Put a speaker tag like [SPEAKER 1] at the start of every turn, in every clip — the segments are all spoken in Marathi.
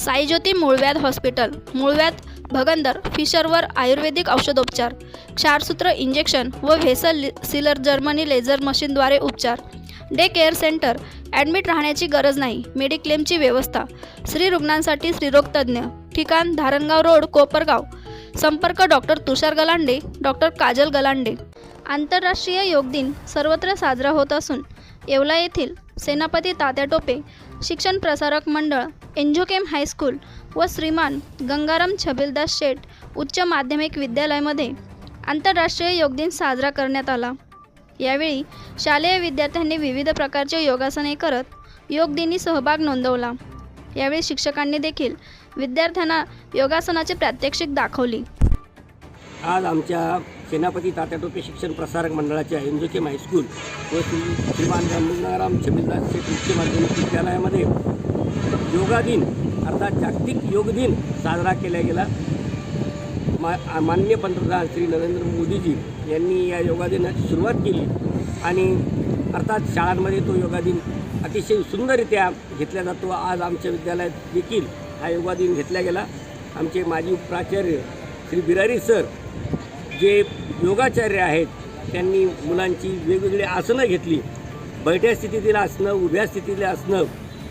[SPEAKER 1] साईज्योती मूळव्याध हॉस्पिटल मूळव्याध भगंदर फिशरवर आयुर्वेदिक औषधोपचार क्षारसूत्र इंजेक्शन व व्हेसल सिलर जर्मनी लेझर मशीनद्वारे उपचार. डे केअर सेंटर ॲडमिट राहण्याची गरज नाही मेडिक्लेमची व्यवस्था. स्त्री रुग्णांसाठी स्त्रीरोगतज्ञ ठिकाण धारणगाव रोड कोपरगाव. संपर्क डॉक्टर तुषार गलांडे डॉक्टर काजल गलांडे. आंतरराष्ट्रीय योग दिन सर्वत्र साजरा होत असून येवला येथील सेनापती तात्या टोपे शिक्षण प्रसारक मंडळ एन्जोकेम हायस्कूल व श्रीमान गंगाराम छबिलदास शेठ उच्च माध्यमिक विद्यालयामध्ये आंतरराष्ट्रीय योग दिन साजरा करण्यात आला. यावेळी शालेय विद्यार्थ्यांनी विविध प्रकारचे योगासने करत योग दिनी सहभाग नोंदवला. यावेळी शिक्षकांनी देखील विद्यार्थ्यांना योगासनाचे प्रात्यक्षिक दाखवली.
[SPEAKER 2] आज आमच्या सेनापती तात्या टोपे शिक्षण प्रसारक मंडळाच्या एनजोकेम हायस्कूल व श्री श्रीमान गांधीनगराम छबिलदास उच्च माध्यमिक विद्यालयामध्ये योगा दिन अर्थात जागतिक योग दिन साजरा केला गेला. मा माननीय पंतप्रधान श्री नरेंद्र मोदीजी यांनी या योगा दिनाची सुरुवात केली आणि अर्थात शाळांमध्ये तो योगा दिन अतिशय सुंदररित्या घेतला जातो. आज आमच्या विद्यालयात देखील हा योगा दिन घेतला गेला. आमचे माजी प्राचार्य श्री बिरारी सर जे योगाचार्य आहेत त्यांनी मुलांची वेगवेगळी आसनं घेतली. बैठ्या स्थितीतील आसनं उभ्या स्थितीतील आसनं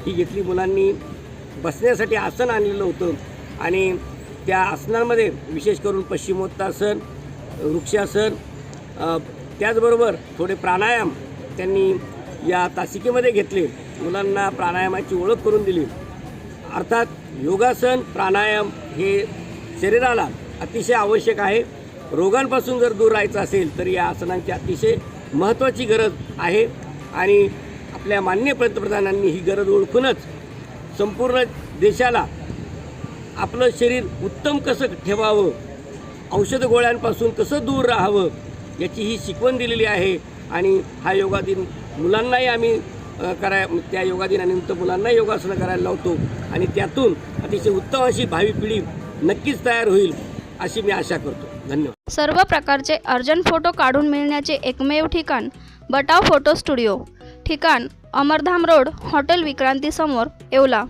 [SPEAKER 2] ही घेतली मुलांनी. बसण्यासाठी आसन आणलेलं होतं आणि त्या आसनांमध्ये विशेष करून पश्चिमोत्तासन वृक्षासन त्याचबरोबर थोडे प्राणायाम त्यांनी या तासिकेमध्ये घेतले. मुलांना प्राणायामाची ओळख करून दिली. अर्थात योगासन प्राणायाम हे शरीराला अतिशय आवश्यक आहे. रोगांपासून जर दूर राहायचं असेल तर या आसनांची अतिशय महत्त्वाची गरज आहे. आणि आपल्या मान्य पंतप्रधानांनी ही गरज ओळखूनच संपूर्ण देशाला आपलं शरीर उत्तम कसं ठेवावं औषध गोळ्यांपासून कसं दूर राहावं याची ही शिकवण दिलेली आहे. आणि हा योगा दिन मुलांनाही आम्ही कराय त्या योगा दिनानिमित्त मुलांना योगासनं करायला लावतो. आणि त्यातून अतिशय उत्तम अशी भावी पिढी नक्कीच तयार होईल अशी मी आशा करतो. धन्यवाद.
[SPEAKER 1] सर्व प्रकारचे अर्जंट फोटो काढून मिळण्याचे एकमेव ठिकाण बटाव फोटो स्टुडिओ. ठिकाण अमरधाम रोड हॉटेल विक्रांती समोर येवला.